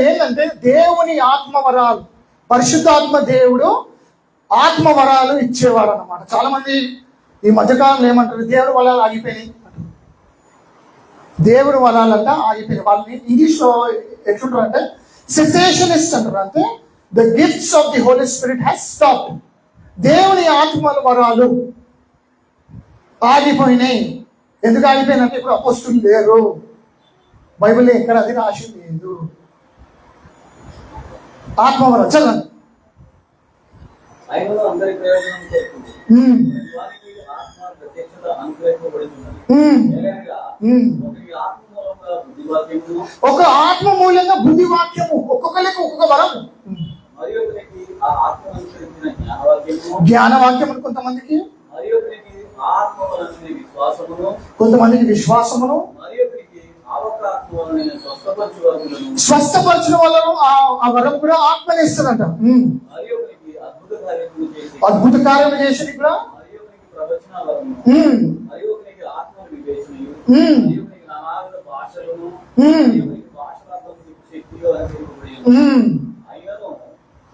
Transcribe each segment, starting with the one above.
ఏంటంటే దేవుని ఆత్మ వరాలు పరిశుద్ధాత్మ దేవుడు ఆత్మ వరాలు ఇచ్చేవాడు అనమాట చాలా మంది ఈ మధ్యకాలంలో ఏమంటారు? దేవుడు వరాలు ఆగిపోయినాయి. దేవుడు వరాలంట ఆగిపోయినాయి. వాళ్ళని ఇంగ్లీష్లో ఎట్లుంటారు అంటే సెసేషనిస్ట్ అంటారు. అంటే the gifts of the holy spirit has stop దేవుని ఆత్మల వరాలు ఆగిపోయినాయి. ఎందుకు ఆగిపోయినంటే ఇప్పుడు అపోస్తులు లేరు. బైబిల్ ఎక్కడ అది రాసి లేదు. మూలంగా బుద్ధివాక్యమును ఒక ఆత్మ మూలంగా బుద్ధి వాక్యము ఒక్కొక్కరికి ఒక్కొక్క వరం. జ్ఞాన వాక్యము కొంతమందికి కొంతమందికి విశ్వాసమును మరి ఒకరికి ఆవక ఆత్మ వలన స్వస్థపరచు వరములను స్వస్థపరచిన వాళ్ళను ఆ వరం కూడా ఆత్మని ఒకరికి అద్భుత చేసి కార్యం చేసేది కూడా.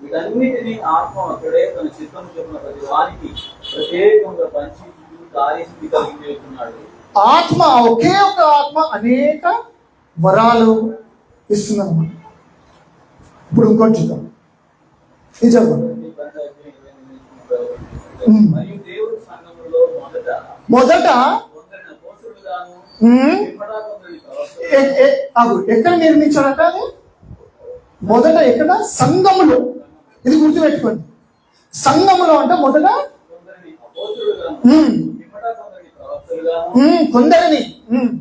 వీటన్నిటిని అక్కడే తన చెప్పిన ప్రతి ప్రత్యేకంగా పంచి కార్యసిద్ధి ఆత్మ ఒకే ఒక ఆత్మ అనేక వరాలు ఇస్తుందన్నమాట ఇప్పుడు ఇంకోటి చూద్దాం. ఇది చదవండి సంఘములో మొదట? ఎక్కడ నిర్మించాడట అది? మొదట ఎక్కడ? సంఘములో. ఇది గుర్తుపెట్టుకోండి. సంఘములో అంటే మొదట? కొందరిని. అపోస్తులుగాను ఉమ్,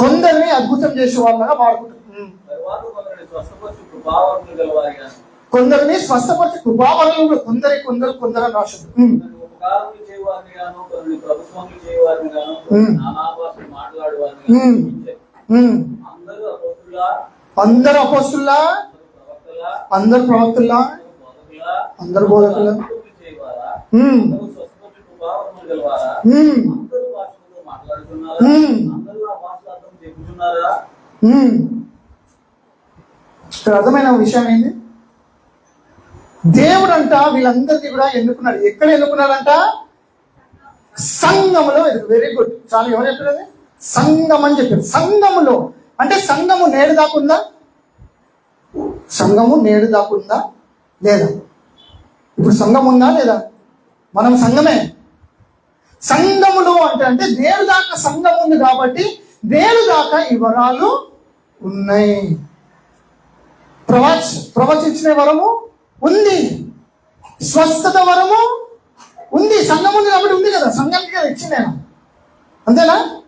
కొందరిని అద్భుతం చేసే వాళ్ళగా వాడుకుంటారు కొందరిని స్వస్థపరచు కృపావరణలు కొందరి కొందరు కొందరు ఉమ్. అందరూ అపోస్తులా? అందరు అపోస్తుల్లా ప్రవక్తలా? అందరు ప్రవక్తుల్లా బోధకులా? అందరు బోధకులా? అందరూ ఇక్కడ అర్థమైన విషయం ఏంది? దేవుడంట వీళ్ళందరికీ కూడా ఎన్నుకున్నాడు. ఎక్కడ ఎన్నుకున్నాడంట? సంఘములో వెరీ గుడ్ చాలా ఎవరు చెప్పారు అది? సంఘం అని చెప్పారు. సంఘములో. అంటే సంఘము నేడు దాకుందా సంఘము నేడు దాకుందా లేదా? ఇప్పుడు సంఘం ఉందా లేదా? మనం సంఘమే. సంఘములో అంటే అంటే నేడు దాకా సంఘం ఉంది కాబట్టి నేడు దాకా ఈ వరాలు ఉన్నాయి. ప్రవచ ప్రవచించిన వరము ఉంది. స్వస్థత వరము ఉంది. సంఘం ఉంది కాబట్టి ఉంది కదా. సంఘానికి కదా ఇచ్చింది నేను అంతేనా?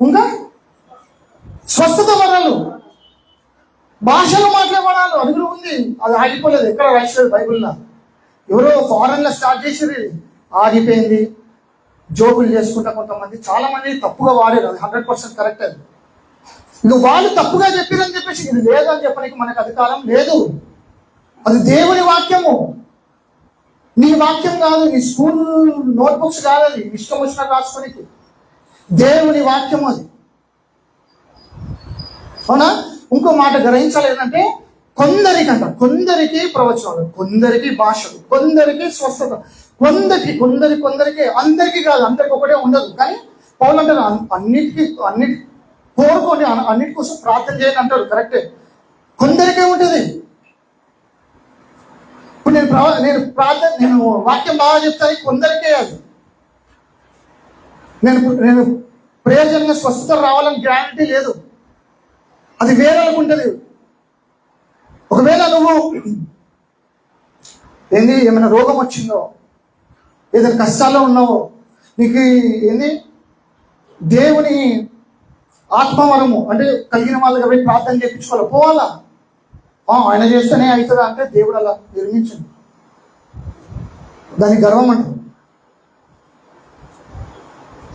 ఇంకా? స్వస్థత వరాలు. భాషలు మాట్లాడేవాడాలు అది కూడా ఉంది. అది ఆగిపోలేదు. ఎక్కడ రాయలేదు బైబిల్లో. ఎవరో ఫారెన్లో స్టార్ట్ చేసి ఆగిపోయింది. జోకులు చేసుకుంటా కొంతమంది చాలా మంది తప్పుగా వాడారు అది హండ్రెడ్ పర్సెంట్ కరెక్ట్ అది. ఇంకా వాళ్ళు తప్పుగా చెప్పారని చెప్పేసి ఇది లేదని అని చెప్పడానికి మనకు అధికారం లేదు. అది దేవుని వాక్యము. నీ వాక్యం కాదు నీ స్కూల్ నోట్బుక్స్ కాదు అది ఇష్టం వచ్చిన రాసుకోనికి. దేవుని వాక్యం అది. అవునా? ఇంకో మాట గ్రహించాలి ఏంటంటే కొందరికి ప్రవచనాలు కొందరికి భాషలు కొందరికి స్వస్థత. కొందరికి కొందరి కొందరికి అందరికీ కాదు అందరికి ఒకటే ఉండదు. కానీ పౌలు అంటారు అన్నిటికీ అన్నిటి కోరుకోండి అన్నిటి కోసం ప్రార్థన చేయండి అంటారు కరెక్టే. కొందరికే ఉంటుంది. ఇప్పుడు నేను ప్రా నేను ప్రార్థన నేను వాక్యం బాగా చెప్తాను కొందరికే అది నేను నేను ప్రయోజనంగా స్వస్థత రావాలని గ్యారంటీ లేదు. అది వేరేలకు ఉంటుంది. ఒకవేళ నువ్వు ఏంది ఏమైనా రోగం వచ్చిందో ఏదైనా కష్టాల్లో ఉన్నావో నీకు ఏంది దేవుని ఆత్మవరము అంటే కలిగిన వాళ్ళకి పోయి ప్రార్థన చేయించుకోవాలి. పోవాలా? ఆయన చేస్తేనే అవుతుందా? అంటే దేవుడు అలా నిర్మించండి దానికి గర్వం అంటారు.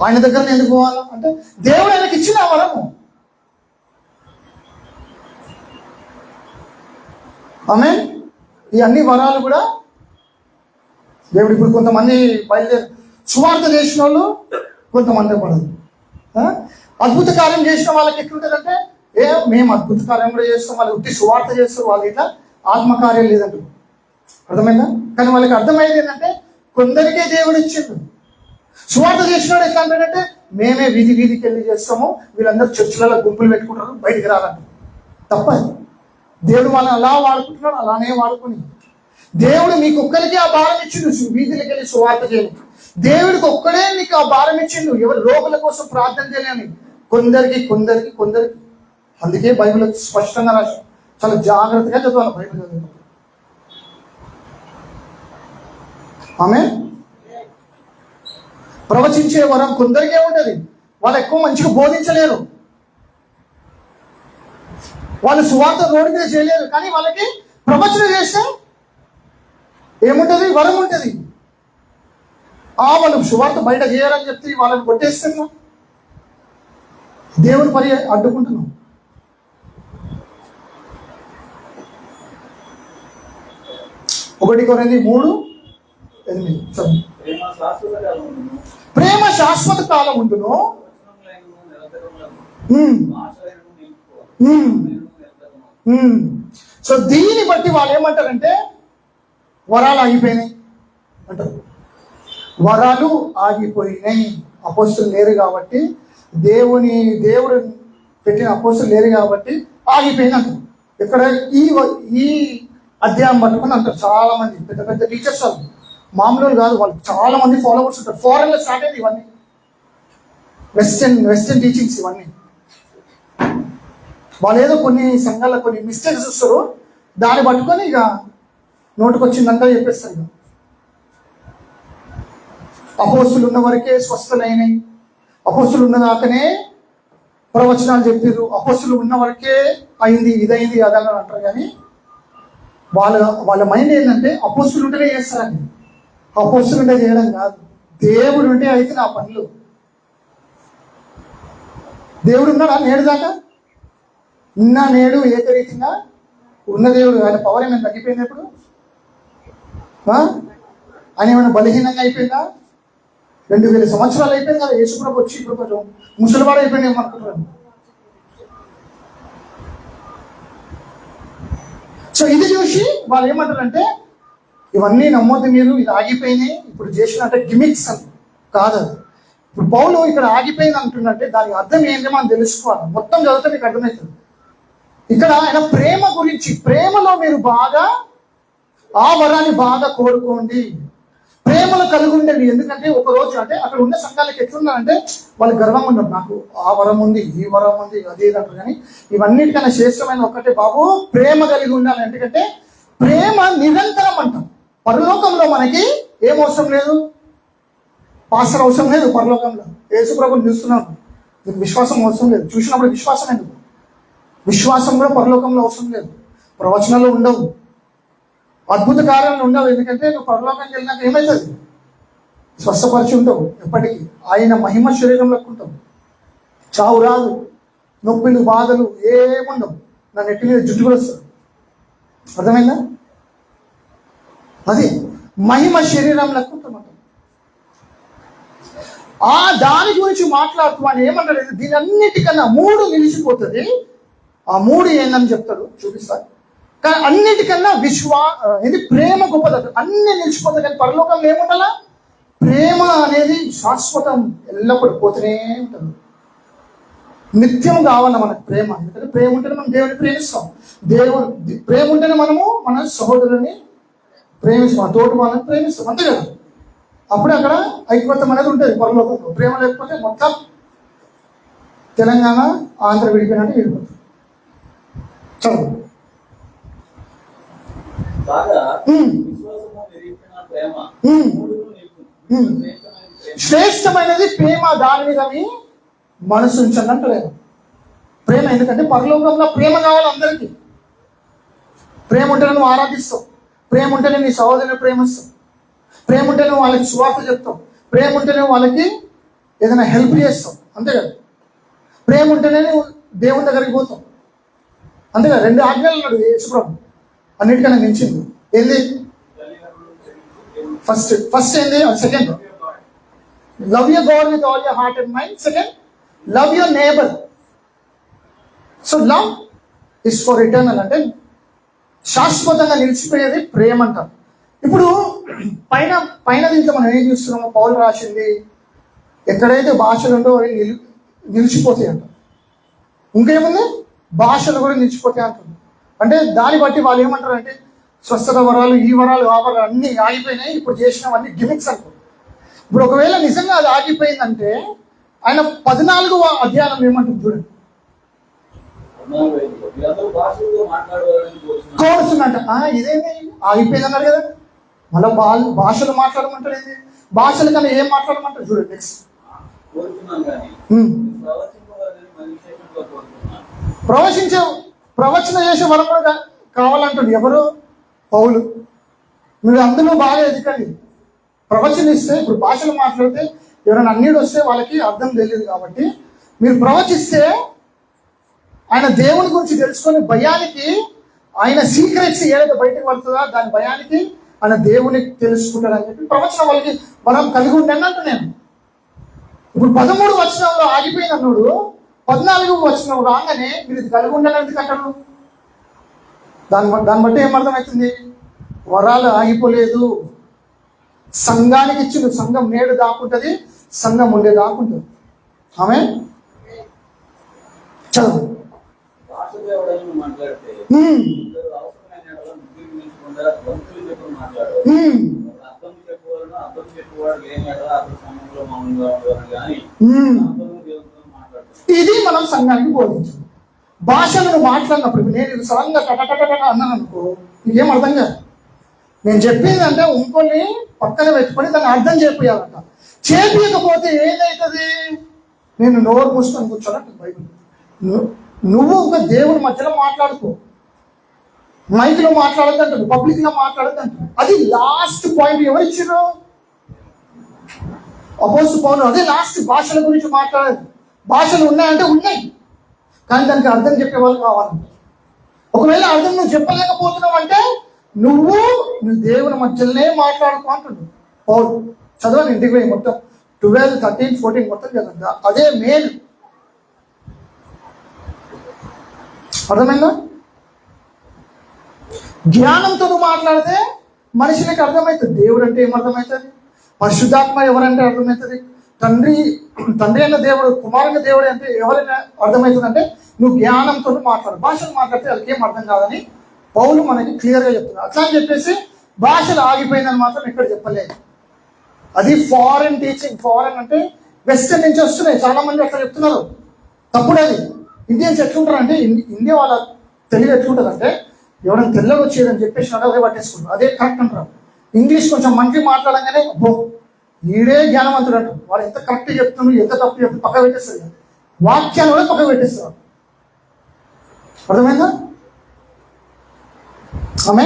ఆయన దగ్గర ఎందుకు పోవాలా? అంటే దేవుడు ఆయనకి ఇచ్చిన వరము. ఆమె ఈ అన్ని వరాలు కూడా దేవుడు ఇప్పుడు కొంతమంది బయలుదేరి సువార్త చేసిన వాళ్ళు కొంతమంది పడదు. అద్భుత కార్యం చేసిన వాళ్ళకి ఎట్లుంటుందంటే ఏ మేము అద్భుత కార్యం కూడా చేస్తాం వాళ్ళు ఉట్టి సువార్త చేస్తారు వాళ్ళు ఇట్లా ఆత్మకార్యం లేదంటారు. అర్థమైందా? కానీ వాళ్ళకి అర్థమైంది ఏంటంటే కొందరికే దేవుడు ఇచ్చిండు. సువార్త చేసినాడు ఎట్లా అంటాడంటే మేమే వీధి వీధికి వెళ్ళి చేస్తాము వీళ్ళందరూ చర్చిలలో గుంపులు పెట్టుకుంటారు బయటికి రాలంటారు తప్పదు. దేవుడు వాళ్ళని అలా వాడుకుంటున్నాడు అలానే వాడుకుని. దేవుడు మీకు ఒక్కరికి ఆ భారం ఇచ్చిండు. వీధులకు వెళ్ళి సువార్త చేయను. దేవుడికి ఒక్కడే మీకు ఆ భారం ఇచ్చిండు. ఎవరు రోగుల కోసం ప్రార్థన చేయలేని. కొందరికి కొందరికి కొందరికి. అందుకే బైబిల్ స్పష్టంగా రాసి చాలా జాగ్రత్తగా చదవాలి బైబిల్ ఆమె ప్రవచించే వరం కొందరికే ఉంటుంది వాళ్ళు ఎక్కువ మంచిగా బోధించలేరు. వాళ్ళు సువార్త రోడ్డు మీద చేయలేరు. కానీ వాళ్ళకి ప్రవచన చేస్తే ఏముంటుంది? వరం ఉంటుంది. ఆ వాళ్ళు శువార్త బయట చేయాలని చెప్తే వాళ్ళని కొట్టేస్తున్నా. దేవుని పని అడ్డుకుంటున్నాం. ఒకటి కొనేది మూడు ఎనిమిది. చదువు. ప్రేమ శాశ్వత కాలం ఉంటును సో దీన్ని బట్టి వాళ్ళు ఏమంటారంటే వరాలు ఆగిపోయినాయి అంటారు. వరాలు ఆగిపోయినాయి. అపోస్తులు లేరు కాబట్టి దేవుని దేవుడు పెట్టిన అపోస్తులు లేరు కాబట్టి ఆగిపోయింది అంటారు. ఇక్కడ ఈ ఈ అధ్యాయం పట్టుకుని అంటారు చాలా మంది పెద్ద పెద్ద టీచర్స్ వాళ్ళు. మామూలు కాదు వాళ్ళు చాలా మంది ఫాలోవర్స్ ఉంటారు. ఫారెన్లో స్టార్ట్ అయింది ఇవన్నీ. వెస్టర్న్ వెస్టర్న్ టీచింగ్స్ ఇవన్నీ. వాళ్ళు ఏదో కొన్ని సంఘాల్లో కొన్ని మిస్టేక్స్ చూస్తారు. దాన్ని పట్టుకొని ఇక నోటుకు వచ్చిందంతా చెప్పేస్తారు అపోస్తులు ఉన్న వరకే స్వస్థలైనవి అపోస్తులు ఉన్నదాకనే ప్రవచనాలు చెప్పారు అపోస్తులు ఉన్న వరకే అయింది ఇదైంది అదని అంటారు. కానీ వాళ్ళ వాళ్ళ మైండ్ ఏంటంటే అపోస్తులు ఉంటేనే చేస్తారండి. అపోస్తులు ఉంటే చేయడం కాదు. దేవుడు ఉంటే అయితే నా పనులు. దేవుడు ఉన్నాడా? నేడు దాకా? ఉన్న నేడు ఏకరీతిగా ఉన్న దేవుడు. ఆయన పవర్ ఏమైనా తగ్గిపోయింది ఇప్పుడు? ఆయన ఏమైనా బలహీనంగా అయిపోయిందా? రెండు వేల సంవత్సరాలు అయిపోయింది కదా యేసుప్రభు వచ్చి ఇప్పుడు కొంచెం ముసలివాడు అయిపోయింది ఏమనుకుంటున్నాను సో ఇది చూసి వాళ్ళు ఏమంటారంటే ఇవన్నీ నమ్మొద్దు మీరు ఇది ఆగిపోయినాయి ఇప్పుడు చేసిన అంటే గిమిక్స్ అని. కాదు ఇప్పుడు పౌలు ఇక్కడ ఆగిపోయింది అంటుందంటే దానికి అర్థం ఏంటి మనం తెలుసుకోవాలి. మొత్తం చదివితే మీకు అర్థమవుతుంది. ఇక్కడ ఆయన ప్రేమ గురించి ప్రేమలో మీరు బాగా ఆ వరాన్ని బాగా కోరుకోండి. ప్రేమను కలిగి ఉండండి. ఎందుకంటే ఒక రోజు అంటే అక్కడ ఉన్న సంఘాలకు ఎట్లున్నారంటే వాళ్ళు గర్వం ఉన్నారు. నాకు ఆ వరం ఉంది ఈ వరం ఉంది అదే అంటారు. కానీ ఇవన్నిటికన్నా శ్రేష్టమైన ఒక్కటే బాబు ప్రేమ కలిగి ఉండాలి. ఎందుకంటే ప్రేమ నిరంతరం అంటాం. పరలోకంలో మనకి ఏం అవసరం లేదు? పాస్టర్ అవసరం లేదు పరలోకంలో. యేసుప్రభుని చూస్తున్నాం. మీకు విశ్వాసం అవసరం లేదు. చూసినప్పుడు విశ్వాసం ఎందుకు? విశ్వాసం కూడా పరలోకంలో అవసరం లేదు. ప్రవచనాలు ఉండవు. అద్భుత కార్యాలను ఉండవు. ఎందుకంటే నువ్వు పరలోకానికి వెళ్ళినాక ఏమవుతుంది స్వస్థపరిచి ఉంటావు ఎప్పటికీ. ఆయన మహిమ శరీరంలో ఉంటావు చావు రాదు. నొప్పిలు బాధలు ఏముండవు. నా నెట్టి మీద జుట్టు కూడా వస్తుంది. అర్థమైందా? అది మహిమ శరీరంలో ఉంటాం ఆ దాని గురించి మాట్లాడుతూ అని ఏమన్నాడు దీని అన్నిటికన్నా మూడు నిలిచిపోతుంది. ఆ మూడు ఏందని చెప్తాడు. చూపిస్తాడు కానీ అన్నిటికన్నా విశ్వా ఇది ప్రేమ గొప్పదట. అన్ని నిలిచిపోతాయి కానీ పరలోకంలో ఏముండాలా? ప్రేమ అనేది శాశ్వతం ఎల్లప్పుడూ పోతూనే ఉంటుంది. నిత్యం కావాలి మనకు ప్రేమ. ఎందుకంటే ప్రేమ ఉంటేనే మనం దేవుడిని ప్రేమిస్తాం. దేవుడు ప్రేమ ఉంటేనే మనము మన సహోదరుని ప్రేమిస్తాం. తోటి వాళ్ళని ప్రేమిస్తాం. అంతే కదా? అప్పుడే అక్కడ ఐక్యవత్వం అనేది ఉంటుంది పరలోకంలో. ప్రేమ లేకపోతే మొత్తం తెలంగాణ ఆంధ్ర విడిపోయినట్టు విడిపోతుంది. చదువు. శ్రేష్టమైనది ప్రేమ. దాని మీద మీ మనసు ఉంచండి ప్రేమ ఎందుకంటే పరలోకంలో ప్రేమ కావాలి అందరికీ. ప్రేమ ఉంటేనే నువ్వు ఆరాధిస్తావు. ప్రేమ ఉంటేనే నీ సహోదరుని ప్రేమిస్తావు ప్రేమ ఉంటేనే వాళ్ళకి సువార్త చెప్తావు. ప్రేమ ఉంటేనే వాళ్ళకి ఏదైనా హెల్ప్ చేస్తావు. అంతే కదా? ప్రేమ ఉంటేనే నువ్వు దేవుని దగ్గరికి పోతావు. అంతే కదా? రెండు ఆజ్ఞలు ఉన్నాడు యేసుప్రభు. అన్నిటికన్నా మించింది. ఏంది? ఫస్ట్ ఫస్ట్ ఏంది? Second love you God with all your heart and mind second love your neighbour so love is for eternal అంటే శాశ్వతంగా నిలిచిపోయేది ప్రేమ అంటారు ఇప్పుడు పైన పైన దీంట్లో మనం ఏం చూస్తున్నామో? పౌరు రాసింది ఎక్కడైతే భాషలు ఉండో అవి నిలి నిలిచిపోతాయి అంట. ఇంకేముంది? భాషలు కూడా నిలిచిపోతాయి అంటుంది అంటే దాన్ని బట్టి వాళ్ళు ఏమంటారు అంటే స్వస్థత వరాలు ఈ వరాలు ఆ వరాలు అన్నీ ఆగిపోయినాయి. ఇప్పుడు చేసినవన్నీ గిమిక్స్ అనుకో. ఇప్పుడు ఒకవేళ నిజంగా అది ఆగిపోయిందంటే ఆయన పద్నాలుగవ అధ్యాయం ఏమంటుంది చూడండి. ఆ, ఇదేంటి ఆగిపోయింది అన్నారు కదా. మళ్ళీ వాళ్ళు భాషలు మాట్లాడమంటారు ఏంటి భాషల కన్నా ఏం మాట్లాడమంటారు చూడండి నెక్స్ట్ ప్రవచించే ప్రవచన చేసే వరం కూడా కా- ఎవరు? పౌలు. మీరు అందరూ బాగా ఎదకండి. ప్రవచనిస్తే ఇప్పుడు భాషలు మాట్లాడితే ఎవరైనా అన్నిడు వస్తే వాళ్ళకి అర్థం తెలియదు కాబట్టి మీరు ప్రవచిస్తే ఆయన దేవుని గురించి తెలుసుకొని భయానికి ఆయన సీక్రెట్స్ ఏదైతే బయటకు పడుతుందో దాని భయానికి ఆయన దేవుని తెలుసుకుంటాడని చెప్పి ప్రవచనం వాళ్ళకి మనం కలిగి ఉండండి అంట నేను ఇప్పుడు పదమూడు వచనంలో ఆగిపోయిన అన్నాడు పద్నాలుగు వచనం రాగానే మీరు ఇది కలిగి ఉండాలని ఎందుకు అంటారు? దాన్ని దాన్ని బట్టి ఏమర్థమవుతుంది వరాలు ఆగిపోలేదు. సంఘానికి ఇచ్చిండు సంఘం నేడు దాకుంటుంది సంఘం ఉండే దాకుంటుంది ఆమె? చదువు. ఇది మనం సంఘానికి బోధించాలి భాషలను మాట్లాడినప్పుడు నేను సడన్గా టటటట అన్నాను అనుకో నీకేం అర్థం కాదు. నేను చెప్పింది అంటే ఇంకొని పక్కన పెట్టుకొని దాన్ని అర్థం చేపియాలంట చేపించకపోతే ఏదైతుంది నేను నోరు మూసుకొని కూర్చోనట్టు బైబిల్ ను- నువ్వు ఒక దేవుని మధ్యలో మాట్లాడుకో. మైక్లో మాట్లాడద్దంటారు పబ్లిక్లో మాట్లాడద్దంటారు అది లాస్ట్ పాయింట్ ఎవరిచ్చారు అపోజ్ పౌరులు అదే లాస్ట్ భాషల గురించి మాట్లాడదు. భాషలు ఉన్నాయంటే ఉన్నాయి. కానీ దానికి అర్థం చెప్పే వాళ్ళు కావాలి. ఒకవేళ అర్థం నువ్వు చెప్పలేకపోతున్నావు అంటే నువ్వు నువ్వు దేవుని మధ్యలోనే మాట్లాడుకో అంటున్నావు. పౌరు చదవని ఇంటికి పోయి మొత్తం. ట్వెల్వ్ థర్టీన్ ఫోర్టీన్ మొత్తం చదవండి. అదే మెయిన్. అర్థమైందా? జ్ఞానంతో నువ్వు మాట్లాడితే మనిషికి అర్థమవుతుంది. దేవుడు అంటే ఏమర్థమవుతుంది పరిశుద్ధాత్మ ఎవరంటే అర్థమవుతుంది? తండ్రి తండ్రి అయిన దేవుడు కుమారుని దేవుడు అంటే ఎవరైనా అర్థమవుతుందంటే నువ్వు జ్ఞానంతో మాట్లాడు. భాషలు మాట్లాడితే వాళ్ళకి ఏం అర్థం కాదని పౌలు మనకి క్లియర్గా చెప్తున్నారు అట్లా అని చెప్పేసి భాషలు ఆగిపోయిందని మాత్రం ఇక్కడ చెప్పలేదు. అది ఫారెన్ టీచింగ్ ఫారెన్ అంటే వెస్టర్న్ నుంచి వస్తున్నాయి. చాలా మంది అట్లా చెప్తున్నారు. తప్పుడు అది. ఇండియన్స్ ఎట్లుంటారు అంటే ఇండియా వాళ్ళ తెలుగు ఎట్లుంటుంది అంటే ఎవరైనా తెల్లగా వచ్చేదని చెప్పేసి అడగలే పట్టేసుకుంటారు. అదే కరెక్ట్ అంటారు. ఇంగ్లీష్ కొంచెం మంచి మాట్లాడంగానే అబ్బో వీడే జ్ఞానవంతుడు అంటారు వాడు ఎంత కరెక్ట్ చెప్తున్నారు ఎంత తప్పు చెప్తున్నారు పక్క పెట్టేస్తాడు. వాక్యాన్ని కూడా పక్క పెట్టేస్తారు అర్థమైందా? ఆమె